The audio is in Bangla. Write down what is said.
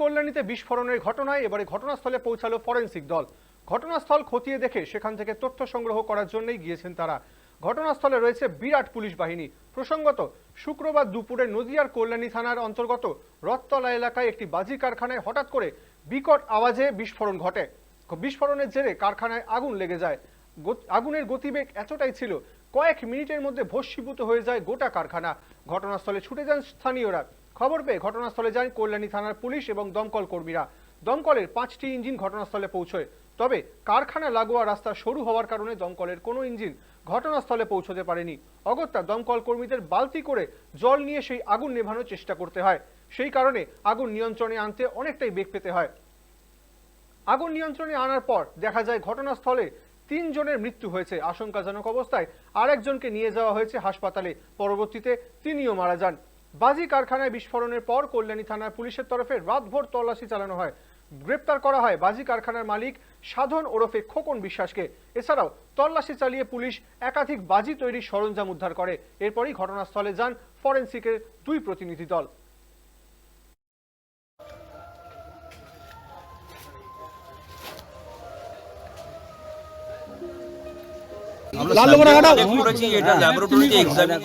কল্যাণীতে বিস্ফোরণের ঘটনায় এবারে ঘটনাস্থলে পৌঁছালো ফরেনসিক দল। ঘটনাস্থল খতিয়ে দেখে সেখান থেকে তথ্য সংগ্রহ করার জন্যই গিয়েছেন তারা। ঘটনাস্থলে রয়েছে বিরাট পুলিশ বাহিনী। প্রসঙ্গত, শুক্রবার দুপুরে নদিয়ার কল্যাণী থানার অন্তর্গত রথতলা এলাকায় একটি বাজি কারখানায় হঠাৎ করে বিকট আওয়াজে বিস্ফোরণ ঘটে। বিস্ফোরণের জেরে কারখানায় আগুন লেগে যায়। আগুনের গতিবেগ এতটাই ছিল, কয়েক মিনিটের মধ্যে ভস্মীভূত হয়ে যায় গোটা কারখানা। ঘটনাস্থলে ছুটে যান স্থানীয়রা। খবর পেয়ে ঘটনাস্থলে যান কল্যাণী থানার পুলিশ এবং দমকল কর্মীরা। দমকলের পাঁচটি ইঞ্জিন ঘটনাস্থলে পৌঁছয়। তবে কারখানা লাগোয়া রাস্তা সরু হওয়ার কারণে দমকলের কোনো ইঞ্জিন ঘটনাস্থলে পৌঁছতে পারেনি। অগত্যা দমকল কর্মীদের বালতি করে জল নিয়ে সেই আগুন নেভানোর চেষ্টা করতে হয়। সেই কারণে আগুন নিয়ন্ত্রণে আনতে অনেকটাই বেগ পেতে হয়। আগুন নিয়ন্ত্রণে আনার পর দেখা যায় ঘটনাস্থলে তিনজনের মৃত্যু হয়েছে। আশঙ্কাজনক অবস্থায় আরেকজনকে নিয়ে যাওয়া হয়েছে হাসপাতালে। পরবর্তীতে তিনিও মারা যান। বাজি কারখানায় বিস্ফোরণের পর কল্যাণী থানার পুলিশের তরফে রাতভর তল্লাশি চালানো হয়। গ্রেপ্তার করা হয় বাজি কারখানার মালিক সাধন ওরফে খোকন বিশ্বাসকে। এছাড়াও তল্লাশি চালিয়ে পুলিশ একাধিক বাজি তৈরির সরঞ্জাম উদ্ধার করে। এরপরই ঘটনাস্থলে যান ফরেনসিকের দুই প্রতিনিধি দল। লাল লোগোটা কাটাও এটা ল্যাবরেটরিতে এক্সামিন